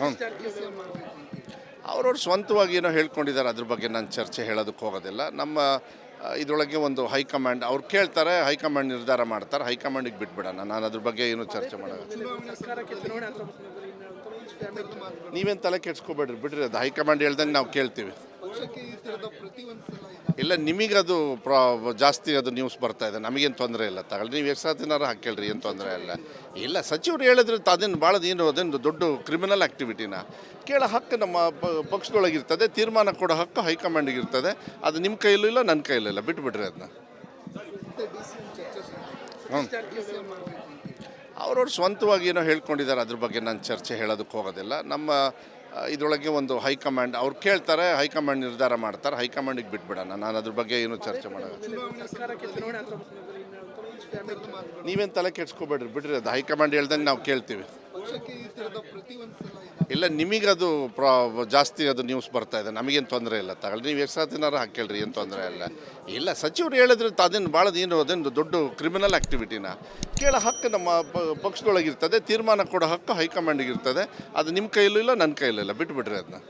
ಹ್ಞೂ ಅವ್ರವ್ರು ಸ್ವಂತವಾಗಿ ಏನೋ ಹೇಳ್ಕೊಂಡಿದ್ದಾರೆ, ಅದ್ರ ಬಗ್ಗೆ ನಾನು ಚರ್ಚೆ ಹೇಳೋದಕ್ಕೆ ಹೋಗೋದಿಲ್ಲ. ನಮ್ಮ ಇದರೊಳಗೆ ಒಂದು ಹೈಕಮಾಂಡ್, ಅವ್ರು ಕೇಳ್ತಾರೆ, ಹೈಕಮಾಂಡ್ ನಿರ್ಧಾರ ಮಾಡ್ತಾರೆ, ಹೈಕಮಾಂಡಿಗೆ ಬಿಟ್ಬಿಡೋಣ. ನಾನು ಅದ್ರ ಬಗ್ಗೆ ಏನು ಚರ್ಚೆ ಮಾಡೋದು ನೀವೇನು ತಲೆ ಕೆಡ್ಸ್ಕೋಬೇಡ್ರಿ, ಬಿಡ್ರಿ, ಅದು ಹೈಕಮಾಂಡ್ ಹೇಳ್ದಂಗೆ ನಾವು ಕೇಳ್ತೀವಿ. ಇಲ್ಲ ನಿಮಗದು ಪ್ರಾ ಜಾಸ್ತಿ ಅದು ನ್ಯೂಸ್ ಬರ್ತಾ ಇದೆ. ನಮಗೇನು ತೊಂದರೆ ಇಲ್ಲ. ತಗೊಳ್ಳಿ ನೀವು ಎಷ್ಟು ದಿನಾರು ಹಾಕೇಳ್ರಿ ಏನು ತೊಂದರೆ ಇಲ್ಲ. ಇಲ್ಲ ಸಚಿವರು ಹೇಳಿದ್ರೆ ಅದೇನು ಭಾಳ ಏನು ಅದೇನು ದೊಡ್ಡ ಕ್ರಿಮಿನಲ್ ಆ್ಯಕ್ಟಿವಿಟಿನ ಕೇಳೋ ಹಕ್ಕು ನಮ್ಮ ಪಕ್ಷದೊಳಗಿರ್ತದೆ ತೀರ್ಮಾನ ಕೊಡೋ ಹಕ್ಕು ಹೈಕಮಾಂಡಿಗೆ ಇರ್ತದೆ ಅದು ನಿಮ್ಮ ಕೈಯಲ್ಲೂ ಇಲ್ಲ ನನ್ನ ಕೈಯಲ್ಲೂ ಇಲ್ಲ. ಬಿಟ್ಬಿಡ್ರಿ ಅದನ್ನ ಹ್ಞೂ ಅವ್ರವ್ರು ಸ್ವಂತವಾಗಿ ಏನೋ ಹೇಳ್ಕೊಂಡಿದ್ದಾರೆ ಅದ್ರ ಬಗ್ಗೆ ನಾನು ಚರ್ಚೆ ಹೇಳೋದಕ್ಕೆ ಹೋಗೋದಿಲ್ಲ ನಮ್ಮ ಇದರೊಳಗೆ ಒಂದು ಹೈಕಮಾಂಡ್ ಅವ್ರು ಕೇಳ್ತಾರೆ ಹೈಕಮಾಂಡ್ ನಿರ್ಧಾರ ಮಾಡ್ತಾರೆ ಹೈಕಮಾಂಡಿಗೆ ಬಿಟ್ಬಿಡೋಣ. ನಾನು ಅದ್ರ ಬಗ್ಗೆ ಏನು ಚರ್ಚೆ ಮಾಡೋದು ನೀವೇನು ತಲೆ ಕೆಡ್ಸ್ಕೋಬೇಡ್ರಿ ಬಿಡ್ರಿ ಅದು. ಹೈಕಮಾಂಡ್ ಹೇಳ್ದಂಗೆ ನಾವು ಕೇಳ್ತೀವಿ. ಇಲ್ಲ, ನಿಮಗದು ಪ್ರಾ, ಜಾಸ್ತಿ ಅದು ನ್ಯೂಸ್ ಬರ್ತಾ ಇದೆ. ನಮಗೇನು ತೊಂದರೆ ಇಲ್ಲ. ತಗೊಳ್ಳಿ, ನೀವು ಎಷ್ಟು ದಿನಾರು ಹಾಕೇಳ್ರಿ ಏನು ತೊಂದರೆ ಇಲ್ಲ. ಇಲ್ಲ, ಸಚಿವರು ಹೇಳಿದ್ರೆ ಅದೇನು ಭಾಳ ಏನು ಅದೇನು ದೊಡ್ಡ ಕ್ರಿಮಿನಲ್ ಆ್ಯಕ್ಟಿವಿಟಿನ ಕೇಳೋ ಹಕ್ಕು ನಮ್ಮ ಪಕ್ಷದೊಳಗಿರ್ತದೆ, ತೀರ್ಮಾನ ಕೊಡೋ ಹಕ್ಕು ಹೈಕಮಾಂಡಿಗೆ ಇರ್ತದೆ. ಅದು ನಿಮ್ಮ ಕೈಲೂ ಇಲ್ಲ ನನ್ನ ಕೈಲೂ ಇಲ್ಲ. ಬಿಟ್ಬಿಡ್ರಿ ಅದನ್ನ